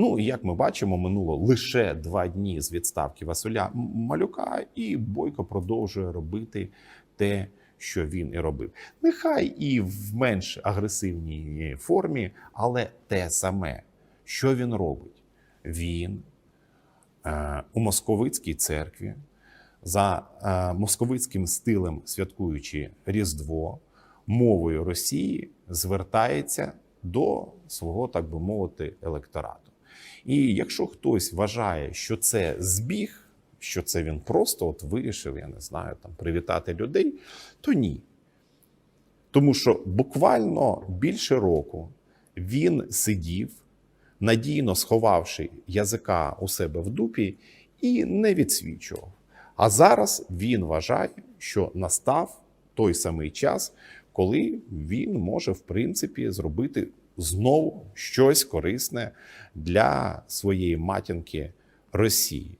Ну і як ми бачимо, минуло лише два дні з відставки Василя Малюка, і Бойко продовжує робити те, що він і робив. Нехай і в менш агресивній формі, але те саме, що він робить. Він е, у московицькій церкві за е, московицьким стилем святкуючи Різдво, мовою Росії звертається до свого, так би мовити, електорату. І якщо хтось вважає, що це збіг, що це він просто от вирішив, я не знаю, там привітати людей, то ні. Тому що буквально більше року він сидів, надійно сховавши язика у себе в дупі, і не відсвічував. А зараз він вважає, що настав той самий час, коли він може, в принципі, зробити знову щось корисне для своєї матінки Росії.